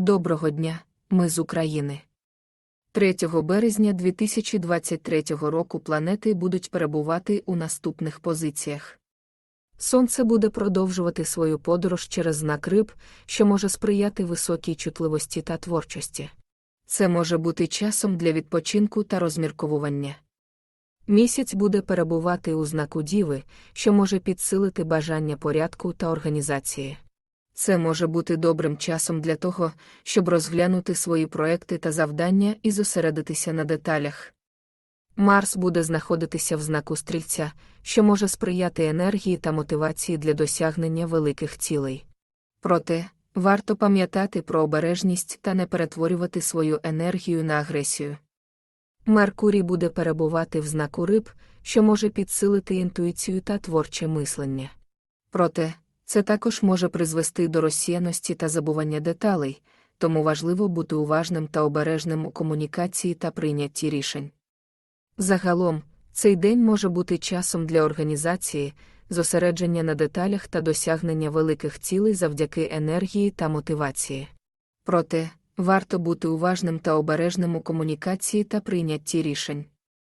Доброго дня, ми з України. 3 березня 2023 року планети будуть перебувати у наступних позиціях. Сонце буде продовжувати свою подорож через знак риб, що може сприяти високій чутливості та творчості. Це може бути часом для відпочинку та розмірковування. Місяць буде перебувати у знаку Діви, що може підсилити бажання порядку та організації. Це може бути добрим часом для того, щоб розглянути свої проекти та завдання і зосередитися на деталях. Марс буде знаходитися в знаку стрільця, що може сприяти енергії та мотивації для досягнення великих цілей. Проте, варто пам'ятати про обережність та не перетворювати свою енергію на агресію. Меркурій буде перебувати в знаку риб, що може підсилити інтуїцію та творче мислення. Проте, це також може призвести до розсіяності та забування деталей, тому важливо бути уважним та обережним у комунікації та прийнятті рішень. Загалом, цей день може бути часом для організації, зосередження на деталях та досягнення великих цілей завдяки енергії та мотивації. Проте, варто бути уважним та обережним у комунікації та прийнятті рішень.